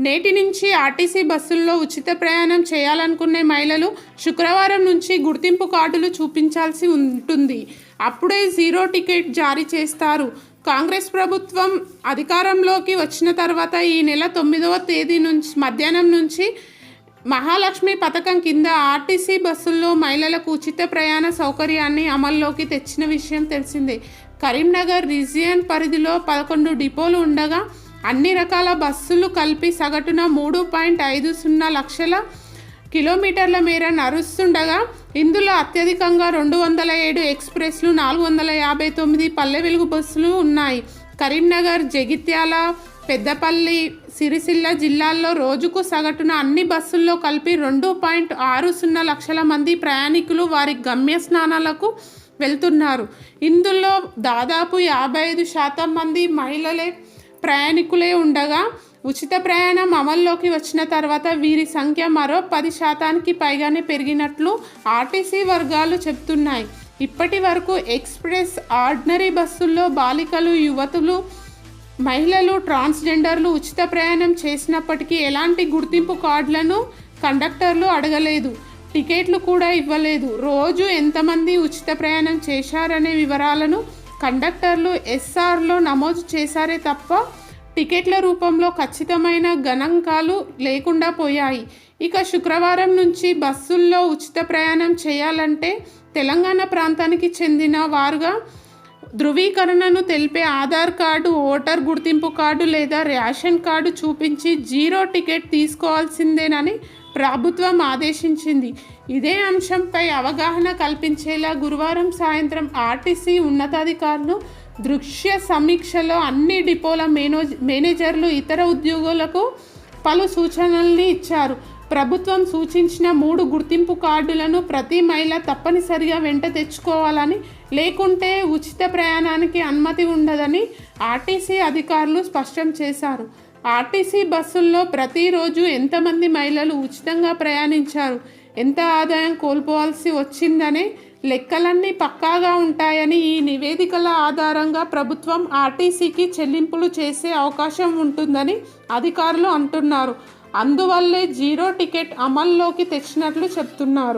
నేటి నుంచి ఆర్టీసీ బస్సుల్లో ఉచిత ప్రయాణం చేయాలనుకునే మహిళలు శుక్రవారం నుంచి గుర్తింపు కార్డులు చూపించాల్సి ఉంటుంది. అప్పుడే జీరో టికెట్ జారీ చేస్తారు. కాంగ్రెస్ ప్రభుత్వం అధికారంలోకి వచ్చిన తర్వాత ఈ నెల తొమ్మిదవ తేదీ నుంచి మధ్యాహ్నం నుంచి మహాలక్ష్మి పథకం కింద ఆర్టీసీ బస్సుల్లో మహిళలకు ఉచిత ప్రయాణ సౌకర్యాన్ని అమల్లోకి తెచ్చిన విషయం తెలిసిందే. కరీంనగర్ రీజియన్ పరిధిలో పదకొండు డిపోలు ఉండగా అన్ని రకాల బస్సులు కలిపి సగటున మూడు పాయింట్ ఐదు సున్నా లక్షల కిలోమీటర్ల మేర నడుస్తుండగా ఇందులో అత్యధికంగా రెండు వందల ఏడు ఎక్స్ప్రెస్లు నాలుగు వందల యాభై తొమ్మిది పల్లె వెలుగు బస్సులు ఉన్నాయి. కరీంనగర్ జగిత్యాల పెద్దపల్లి సిరిసిల్ల జిల్లాల్లో రోజుకు సగటున అన్ని బస్సుల్లో కలిపి రెండు పాయింట్ ఆరు సున్నా లక్షల మంది ప్రయాణికులు వారి గమ్య స్నానాలకు వెళ్తున్నారు. ఇందులో దాదాపు యాభై ఐదు శాతం మంది మహిళలే ప్రయాణికులే ఉండగా ఉచిత ప్రయాణం అమల్లోకి వచ్చిన తర్వాత వీరి సంఖ్య మరో పది శాతానికి పైగానే పెరిగినట్లు ఆర్టీసీ వర్గాలు చెప్తున్నాయి. ఇప్పటి వరకు ఎక్స్ప్రెస్ ఆర్డినరీ బస్సుల్లో బాలికలు యువతులు మహిళలు ట్రాన్స్జెండర్లు ఉచిత ప్రయాణం చేసినప్పటికీ ఎలాంటి గుర్తింపు కార్డులను కండక్టర్లు అడగలేదు. టికెట్లు కూడా ఇవ్వలేదు. రోజు ఎంతమంది ఉచిత ప్రయాణం చేశారనే వివరాలను కండక్టర్లు ఎస్ఆర్లో నమోదు చేశారే తప్ప టికెట్ల రూపంలో ఖచ్చితమైన గణాంకాలు లేకుండా పోయాయి. ఇక శుక్రవారం నుంచి బస్సుల్లో ఉచిత ప్రయాణం చేయాలంటే తెలంగాణ ప్రాంతానికి చెందిన వారుగా ధృవీకరణను తెలిపే ఆధార్ కార్డు ఓటర్ గుర్తింపు కార్డు లేదా రేషన్ కార్డు చూపించి జీరో టికెట్ తీసుకోవాల్సిందేనని ప్రభుత్వం ఆదేశించింది. ఇదే అంశంపై అవగాహన కల్పించేలా గురువారం సాయంత్రం ఆర్టీసీ ఉన్నతాధికారులు దృశ్య సమీక్షలో అన్ని డిపోల మేనేజర్లు ఇతర ఉద్యోగులకు పలు సూచనల్ని ఇచ్చారు. ప్రభుత్వం సూచించిన మూడు గుర్తింపు కార్డులను ప్రతి మహిళ తప్పనిసరిగా వెంట తెచ్చుకోవాలని లేకుంటే ఉచిత ప్రయాణానికి అనుమతి ఉండదని ఆర్టీసీ అధికారులు స్పష్టం చేశారు. ఆర్టీసీ బస్సుల్లో ప్రతిరోజు ఎంతమంది మహిళలు ఉచితంగా ప్రయాణించారు? ఎంత ఆదాయం కోల్పోవాల్సి వచ్చిందనే లెక్కలన్నీ పక్కాగా ఉంటాయని ఈ నివేదికల ఆధారంగా ప్రభుత్వం ఆర్టీసీకి చెల్లింపులు చేసే అవకాశం ఉంటుందని అధికారులు అంటున్నారు. అందువల్లే జీరో టికెట్ అమల్లోకి తెచ్చినట్లు చెప్తున్నారు.